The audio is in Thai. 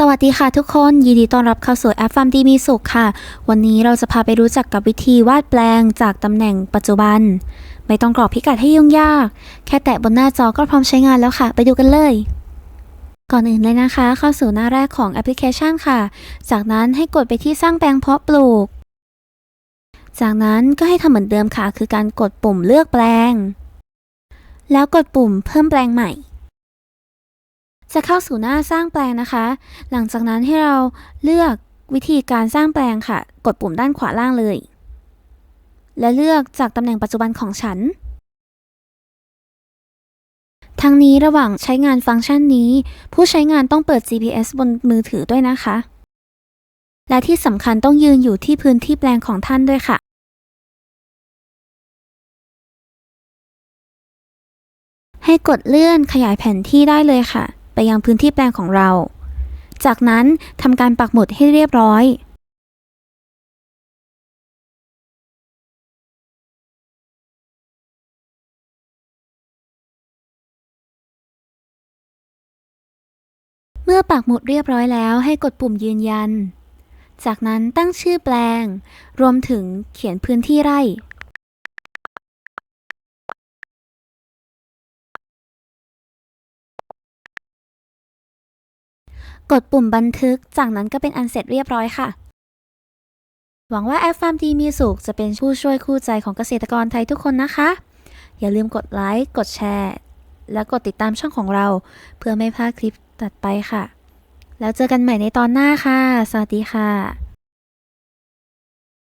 สวัสดีค่ะทุกคนยินดีต้อนรับเข้าสู่แอปฟาร์มดีมีสุขค่ะ วันนี้เราจะพาไปรู้จักกับวิธีวาดแปลงจากตำแหน่งปัจจุบัน ไม่ต้องกรอกพิกัดให้ยุ่งยาก แค่แตะบนหน้าจอก็พร้อมใช้งานแล้วค่ะ ไปดูกันเลย ก่อนอื่นเลยนะคะ เข้าสู่หน้าแรกของแอปพลิเคชันค่ะ จากนั้นให้กดไปที่สร้างแปลงเพาะปลูก จากนั้นก็ให้ทำเหมือนเดิมค่ะ คือการกดปุ่มเลือกแปลง แล้วกดปุ่มเพิ่มแปลงใหม่ จะเข้าสู่หน้าสร้างแปลงนะคะ หลังจากนั้นให้เราเลือกวิธีการสร้างแปลงค่ะ กดปุ่มด้านขวาล่างเลย และเลือกจากตำแหน่งปัจจุบันของฉัน ทั้งนี้ระหว่างใช้งานฟังก์ชันนี้ ผู้ใช้งานต้องเปิด GPS บนมือถือด้วยนะคะ และที่สำคัญต้องยืนอยู่ที่พื้นที่แปลงของท่านด้วยค่ะให้กดเลื่อนขยายแผนที่ได้เลยค่ะ ไปยังพื้นที่แปลงของเรา จากนั้นทำการปักหมุดให้เรียบร้อย เมื่อปักหมุดเรียบร้อยแล้วให้กดปุ่มยืนยัน จากนั้นตั้งชื่อแปลง รวมถึงเขียนพื้นที่ไร่ กดปุ่มบันทึก จากนั้นก็เป็นอันเสร็จเรียบร้อยค่ะ หวังว่าแอปฟาร์มดีมีสุขจะเป็นผู้ช่วยคู่ใจของเกษตรกรไทยทุกคนนะคะ อย่าลืมกดไลค์ กดแชร์ และกดติดตามช่องของเรา เพื่อไม่พลาดคลิปตัดไปค่ะ แล้วเจอกันใหม่ในตอนหน้าค่ะ สวัสดีค่ะ